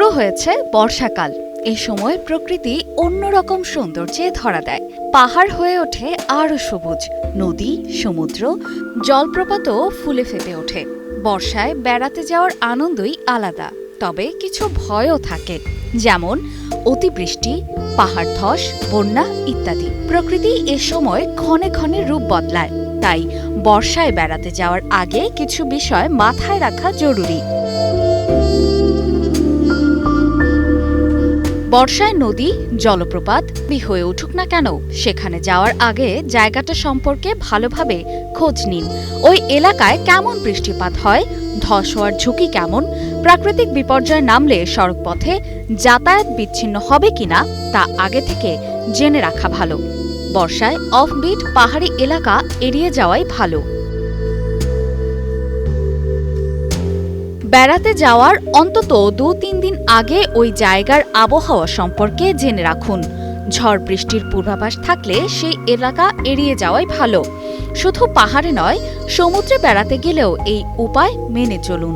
হয়েছে বর্ষাকাল। এই সময় প্রকৃতি অন্যরকম সৌন্দর্যে ধরা দেয়। পাহাড় হয়ে ওঠে আরও সবুজ, নদী, সমুদ্র, জলপ্রপাতও ফুলে ফেপে ওঠে। বর্ষায় বেড়াতে যাওয়ার আনন্দই আলাদা, তবে কিছু ভয়ও থাকে। যেমন অতিবৃষ্টি, পাহাড় ধস, বন্যা ইত্যাদি। প্রকৃতি এ সময় ক্ষণে ক্ষণে রূপ বদলায়। তাই বর্ষায় বেড়াতে যাওয়ার আগে কিছু বিষয় মাথায় রাখা জরুরি। বর্ষায় নদী, জলপ্রপাত হয়ে উঠুক না কেন, সেখানে যাওয়ার আগে জায়গাটা সম্পর্কে ভালোভাবে খোঁজ নিন। ওই এলাকায় কেমন বৃষ্টিপাত হয়, ধস হওয়ার ঝুঁকি কেমন, প্রাকৃতিক বিপর্যয় নামলে সড়কপথে যাতায়াত বিচ্ছিন্ন হবে কিনা, তা আগে থেকে জেনে রাখা ভালো। বর্ষায় অফবিট পাহাড়ি এলাকা এড়িয়ে যাওয়াই ভালো। বেড়াতে যাওয়ার অন্তত দু তিন দিন আগে ওই জায়গার আবহাওয়া সম্পর্কে জেনে রাখুন। ঝড় বৃষ্টির পূর্বাভাস থাকলে সেই এলাকা এড়িয়ে যাওয়াই ভালো। শুধু পাহাড়ে নয়, সমুদ্রে বেড়াতে গেলেও এই উপায় মেনে চলুন।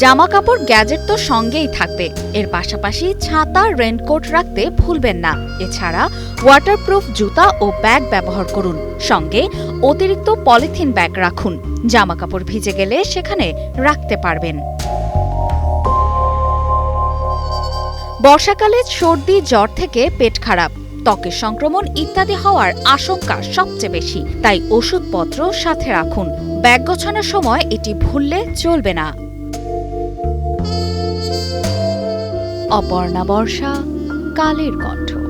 জামা কাপড় গ্যাজেট তো সঙ্গেই থাকবে। এর পাশাপাশি ছাতা, রেনকোট রাখতে ভুলবেন না। এছাড়া ওয়াটারপ্রুফ জুতা ও ব্যাগ ব্যবহার করুন। সঙ্গে অতিরিক্ত পলিথিন ব্যাগ রাখুন। জামা কাপড় ভিজে গেলে সেখানে রাখতে পারবেন। বর্ষাকালে সর্দি, জ্বর থেকে পেট খারাপ, ত্বকের সংক্রমণ ইত্যাদি হওয়ার আশঙ্কা সবচেয়ে বেশি। তাই ওষুধপত্র সাথে রাখুন। ব্যাগ গোছানোর সময় এটি ভুললে চলবে না। অপর্ণা বর্ষা, কালের কণ্ঠ।